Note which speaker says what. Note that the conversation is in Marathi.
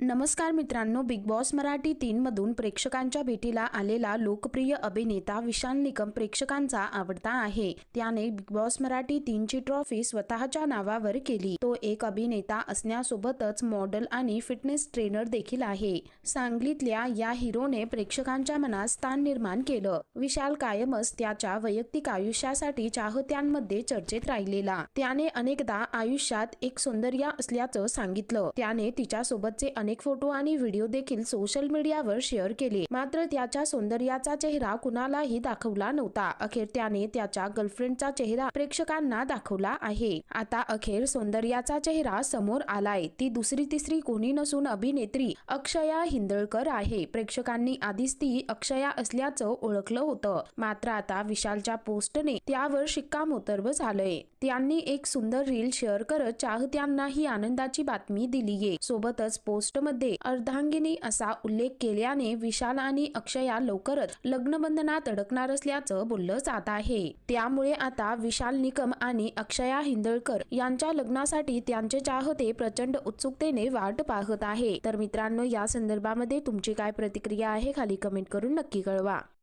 Speaker 1: नमस्कार मित्रांनो बिग बॉस मराठी तीनमधून प्रेक्षकांच्या भेटीला आलेला लोकप्रिय अभिनेता विशाल निकम प्रेक्षकांचा आवडता आहे. त्याने बिग बॉस मराठी तीनची ट्रॉफी स्वतःच्या नावावर केली. तो एक अभिनेता असण्यासोबतच मॉडेल आणि फिटनेस ट्रेनर देखील आहे. सांगलीतल्या या हिरोने प्रेक्षकांच्या मनात स्थान निर्माण केलं. विशाल कायमच त्याच्या वैयक्तिक आयुष्यासाठी चाहत्यांमध्ये चर्चेत राहिलेला. त्याने अनेकदा आयुष्यात एक सौंदर्य असल्याचं सांगितलं. त्याने तिच्यासोबतचे अनेक फोटो आणि व्हिडिओ देखील सोशल मीडियावर शेअर केले. मात्र त्याच्या सौंदर्याचा चेहरा कुणालाही दाखवला नव्हता. अखेर त्याने त्याच्या गर्लफ्रेंडचा चेहरा प्रेक्षकांना दाखवला आहे. आता अखेर सौंदर्याचा चेहरा समोर आलाय. ती दुसरी तिसरी कोणी नसून अभिनेत्री अक्षया हिंदळकर आहे. प्रेक्षकांनी आधीच ती अक्षया असल्याचं ओळखलं होतं. मात्र आता विशालच्या पोस्टने त्यावर शिक्कामोर्तब झालंय. त्यांनी एक सुंदर रील शेअर करत चाहत्यांना ही आनंदाची बातमी दिलीये सोबतच पोस्टमध्ये अर्धांगिनी असा उल्लेख केल्याने विशाल आणि अक्षया लवकरच लग्नबंधनात अडकणार असल्याचं बोललं जात आहे. त्यामुळे आता विशाल निकम आणि अक्षया हिंदळकर यांच्या लग्नासाठी त्यांचे चाहते प्रचंड उत्सुकतेने वाट पाहत आहे. तर मित्रांनो या संदर्भामध्ये तुमची काय प्रतिक्रिया आहे खाली कमेंट करून नक्की कळवा.